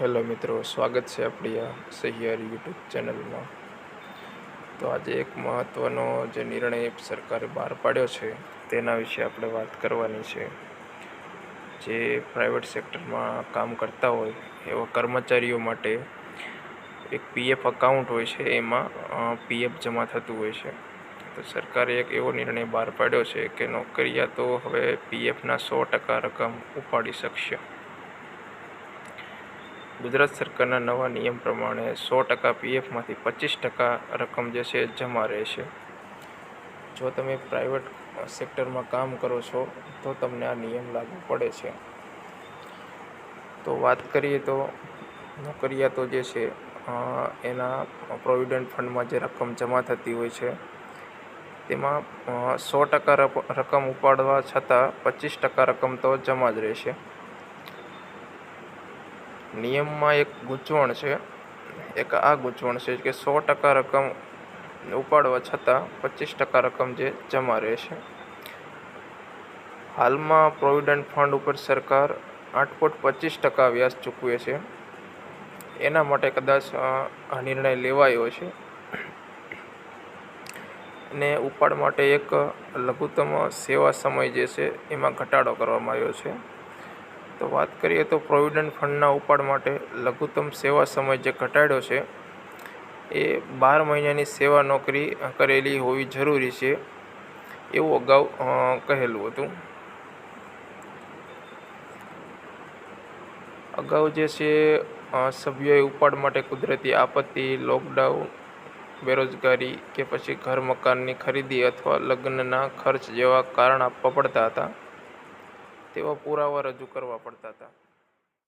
Hello મિત્રો, સ્વાગત છે આપણી આ સહિયારી યુટ્યુબ ચેનલમાં. તો આજે એક મહત્ત્વનો જે નિર્ણય સરકારે બહાર પાડ્યો છે, તેના વિશે આપણે વાત કરવાની છે. જે પ્રાઇવેટ સેક્ટરમાં કામ કરતા હોય, એવા કર્મચારીઓ માટે એક પીએફ અકાઉન્ટ હોય છે, એમાં પીએફ જમા થતું હોય છે. તો સરકારે એક એવો નિર્ણય બહાર પાડ્યો છે કે નોકરિયાતો હવે પીએફના સો ટકા રકમ ઉપાડી શકશે. ગુજરાત સરકારના નવા નિયમ પ્રમાણે સો ટકા પીએફમાંથી પચીસ ટકા રકમ જે છે જમા રહેશે. જો તમે પ્રાઇવેટ સેક્ટરમાં કામ કરો છો, તો તમને આ નિયમ લાગુ પડે છે. તો વાત કરીએ તો નોકરિયાતો જે છે એના પ્રોવિડન્ટ ફંડમાં જે રકમ જમા થતી હોય છે, તેમાં સો ટકા રકમ ઉપાડવા છતાં પચીસ ટકા રકમ તો જમા જ રહેશે. નિયમમાં એક ગૂંચવણ છે. એક આ ગૂંચવણ છે કે સો ટકા રકમ ઉપાડવા છતાં પચીસ ટકા રકમ જે જમા રહેશે. હાલમાં પ્રોવિડન્ટ ફંડ ઉપર સરકાર આઠ પોઈન્ટ પચીસ ટકા વ્યાજ ચૂકવે છે. એના માટે કદાચ આ નિર્ણય લેવાયો છે. અને ઉપાડ માટે એક લઘુત્તમ સેવા સમય જે છે એમાં ઘટાડો કરવામાં આવ્યો છે. તો વાત કરીએ તો પ્રોવિડન્ટ ફંડના ઉપાડ માટે લઘુત્તમ સેવા સમય જે ઘટાડ્યો છે, એ બાર મહિનાની સેવા નોકરી કરેલી હોવી જરૂરી છે, એવું અગાઉ કહેલું હતું. અગાઉ જે છે સભ્યોએ ઉપાડ માટે કુદરતી આપત્તિ, લોકડાઉન, બેરોજગારી કે પછી ઘર મકાનની ખરીદી અથવા લગ્નના ખર્ચ જેવા કારણ આપવા પડતા હતા. તેવા પુરાવા રજૂ કરવા પડતા હતા.